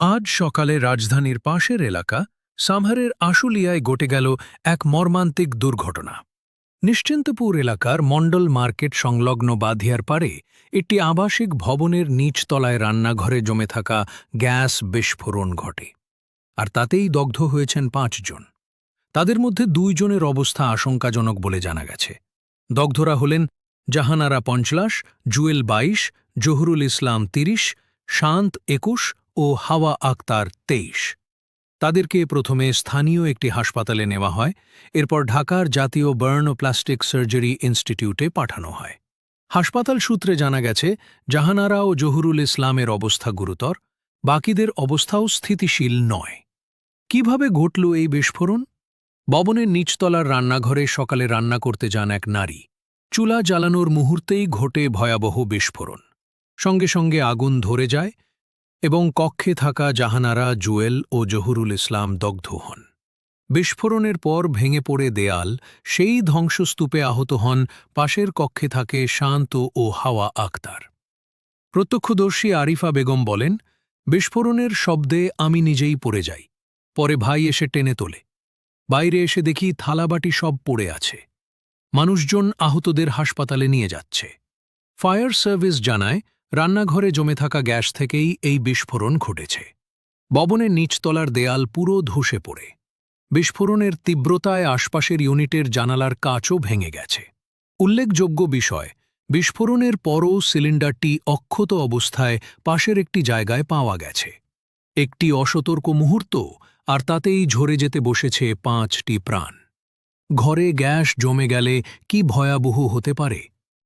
আজ সকালে রাজধানীর পাশের এলাকা সামহারের আশুলিয়ায় ঘটে গেল এক মর্মান্তিক দুর্ঘটনা। নিশ্চিন্তপুর এলাকার মণ্ডল মার্কেট সংলগ্ন বাধিয়ার পারে একটি আবাসিক ভবনের নিচতলায় রান্নাঘরে জমে থাকা গ্যাস বিস্ফোরণ ঘটে, আর তাতেই দগ্ধ হয়েছেন পাঁচজন। তাদের মধ্যে দুইজনের অবস্থা আশঙ্কাজনক বলে জানা গেছে। দগ্ধরা হলেন জাহানারা পঞ্চলাশ, জুয়েল বাইশ, জহুরুল ইসলাম তিরিশ, শান্ত একুশ ও হাওয়া আক্তার তেইশ। তাদেরকে প্রথমে স্থানীয় একটি হাসপাতালে নেওয়া হয়, এরপর ঢাকার জাতীয় বার্ন প্লাস্টিক সার্জারি ইনস্টিটিউটে পাঠানো হয়। হাসপাতাল সূত্রে জানা গেছে, জাহানারা ও জহুরুল ইসলামের অবস্থা গুরুতর, বাকিদের অবস্থাও স্থিতিশীল নয়। কীভাবে ঘটল এই বিস্ফোরণ? ববনের নিচতলার রান্নাঘরে সকালে রান্না করতে যান এক নারী। চুলা জ্বালানোর মুহূর্তেই ঘটে ভয়াবহ বিস্ফোরণ। সঙ্গে সঙ্গে আগুন ধরে যায় এবং কক্ষে থাকা জাহানারা, জুয়েল ও জহুরুল ইসলাম দগ্ধ হন। বিস্ফোরণের পর ভেঙে পড়ে দেয়াল, সেই ধ্বংসস্তূপে আহত হন পাশের কক্ষে থাকে শান্ত ও হাওয়া আক্তার প্রত্যক্ষদর্শী আরিফা বেগম বলেন, বিস্ফোরণের শব্দে আমি নিজেই পড়ে যাই, পরে ভাই এসে টেনে তোলে। বাইরে এসে দেখি থালাবাটি সব পড়ে আছে। মানুষজন আহতদের হাসপাতালে নিয়ে যাচ্ছে। ফায়ার সার্ভিস জানায় রান্নাঘরে জমে থাকা গ্যাস থেকেই এই বিস্ফোরণ ঘটেছে। ভবনের নিচতলার দেয়াল পুরো ধসে পড়ে। বিস্ফোরণের তীব্রতায় আশপাশের ইউনিটের জানালার কাচও ভেঙে গেছে। উল্লেখযোগ্য বিষয়, বিস্ফোরণের পরও সিলিন্ডারটি অক্ষত অবস্থায় পাশের একটি জায়গায় পাওয়া গেছে। একটি অসতর্ক মুহূর্ত, আর তাতেই ঝরে যেতে বসেছে পাঁচটি প্রাণ। ঘরে গ্যাস জমে গেলে কি ভয়াবহ হতে পারে?